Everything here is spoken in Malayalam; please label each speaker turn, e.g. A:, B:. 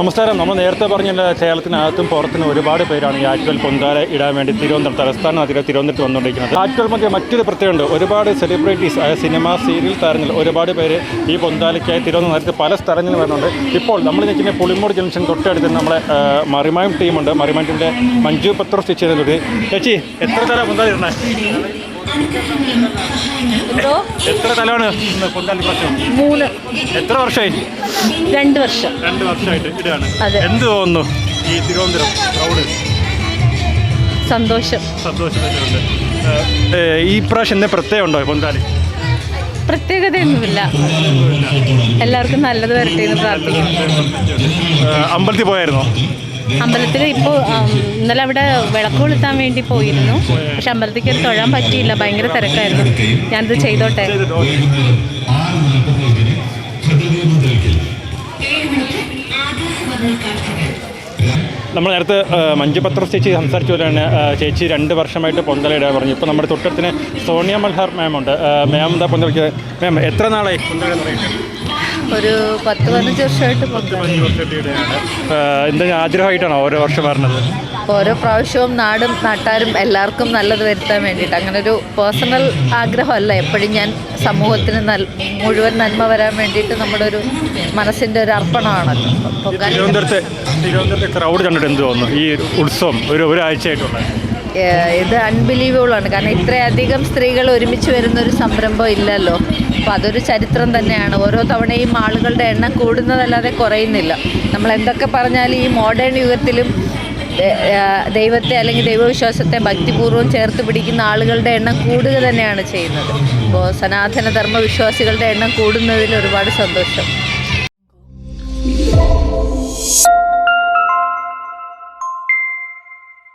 A: നമസ്കാരം. നമ്മൾ നേരത്തെ പറഞ്ഞില്ല കേരളത്തിനകത്തും പുറത്തും ഒരുപാട് പേരാണ് ഈ ആറ്റുകൽ പൊന്താല ഇടാൻ വേണ്ടി തിരുവനന്തപുരം തലസ്ഥാന നഗരം തിരുവനന്തപുരത്ത് വന്നുകൊണ്ടിരിക്കുന്നത്. ആറ്റുകൾ മധ്യ മറ്റൊരു പ്രത്യേകമുണ്ട് ഒരുപാട് സെലിബ്രിറ്റീസ് അതായത് സിനിമ സീരിയൽ താരങ്ങൾ ഒരുപാട് പേര് ഈ പൊന്താലയ്ക്കായി തിരുവനന്തപുരത്ത് പല സ്ഥലങ്ങളിൽ വരുന്നുണ്ട്. ഇപ്പോൾ നമ്മൾ നിൽക്കുന്ന പുളിമൂട് ജംഗ്ഷൻ തൊട്ടടുത്ത് നമ്മളെ മറിമായും ടീമുണ്ട്. മറിമായം ടീമിന്റെ മഞ്ജു പത്ര സ്റ്റിച്ച് ചെയ്തിട്ടുണ്ട് ചേച്ചി എത്ര തല പൊന്താല ഇടണേ? എത്ര തലമാണ് പൊന്താലി പ്രശ്നം?
B: മൂന്ന്.
A: എത്ര വർഷമായി?
B: രണ്ട് വർഷം.
A: രണ്ട് വർഷമായിട്ട്
B: അതെ.
A: എന്ത് തോന്നുന്നു ഈ തിരുവനന്തപുരം ക്രൗഡ്
B: സന്തോഷം.
A: സന്തോഷമായിട്ടുണ്ട് ഈ പ്രാവശ്യം എന്താ പ്രത്യേകം ഉണ്ടോ പൊന്താലി
B: പ്രത്യേകതയൊന്നുമില്ല. എല്ലാവർക്കും നല്ലത് വരട്ടെ എന്ന് പ്രാർത്ഥിക്കുന്നു.
A: അമ്പലത്തിൽ പോയായിരുന്നോ?
B: അമ്പലത്തിൽ ഇപ്പോൾ ഇന്നലെ അവിടെ വിളക്ക് കൊളുത്താൻ വേണ്ടി പോയിരുന്നു. പക്ഷെ അമ്പലത്തിൽ കയറി തൊഴാൻ പറ്റിയില്ല. ഭയങ്കര തിരക്കായിരുന്നു. ഞാനിത് ചെയ്തോട്ടെ.
A: നമ്മൾ നേരത്തെ ഏഹ് മഞ്ജു പത്ര ചേച്ചി സംസാരിച്ചു പോലെയാണ് ചേച്ചി രണ്ട് വർഷമായിട്ട് പൊന്തലയിടാൻ പറഞ്ഞു. ഇപ്പോൾ നമ്മുടെ തൊട്ടത്തിന് സോണിയ മൽഹാർ മാം ഉണ്ട്. മാം എന്താ പൊന്തലിക്ക് മാം എത്ര നാളായി പൊന്തലെന്ന് തുടങ്ങിയിട്ട്?
B: ഒരു പത്ത് പതിനഞ്ച് വർഷമായിട്ട്
A: എന്തെങ്കിലും ആഗ്രഹമായിട്ടാണോ ഓരോ വർഷം പറഞ്ഞത്
B: ഓരോ പ്രാവശ്യവും നാടും നാട്ടാരും എല്ലാവർക്കും നല്ലത് വരുത്താൻ വേണ്ടിയിട്ട്. അങ്ങനെ ഒരു പേഴ്സണൽ ആഗ്രഹമല്ല. എപ്പോഴും ഞാൻ സമൂഹത്തിന് നൽ മുഴുവൻ നന്മ വരാൻ വേണ്ടിയിട്ട് നമ്മുടെ ഒരു മനസ്സിന്റെ ഒരു അർപ്പണമാണല്ലോ
A: തിരുവനന്തപുരത്തെ തിരുവനന്തപുരത്തെ ക്രൗഡ് കണ്ടിട്ട് എന്ത് തോന്നുന്നു? ഈ ഉത്സവം ഒരു ഒരാഴ്ചയായിട്ടുള്ള
B: ഇത് അൺബിലീവബിൾ ആണ്. കാരണം ഇത്രയധികം സ്ത്രീകൾ ഒരുമിച്ച് വരുന്ന ഒരു സംരംഭം ഇല്ലല്ലോ. അപ്പോൾ അതൊരു ചരിത്രം തന്നെയാണ്. ഓരോ തവണയും ആളുകളുടെ എണ്ണം കൂടുന്നതല്ലാതെ കുറയുന്നില്ല. നമ്മൾ എന്തൊക്കെ പറഞ്ഞാലും ഈ മോഡേൺ യുഗത്തിലും ദൈവത്തെ അല്ലെങ്കിൽ ദൈവവിശ്വാസത്തെ ഭക്തിപൂർവം ചേർത്ത് പിടിക്കുന്ന ആളുകളുടെ എണ്ണം കൂടുക തന്നെയാണ് ചെയ്യുന്നത്. അപ്പോൾ സനാതന ധർമ്മ വിശ്വാസികളുടെ എണ്ണം കൂടുന്നതിൽ ഒരുപാട് സന്തോഷം.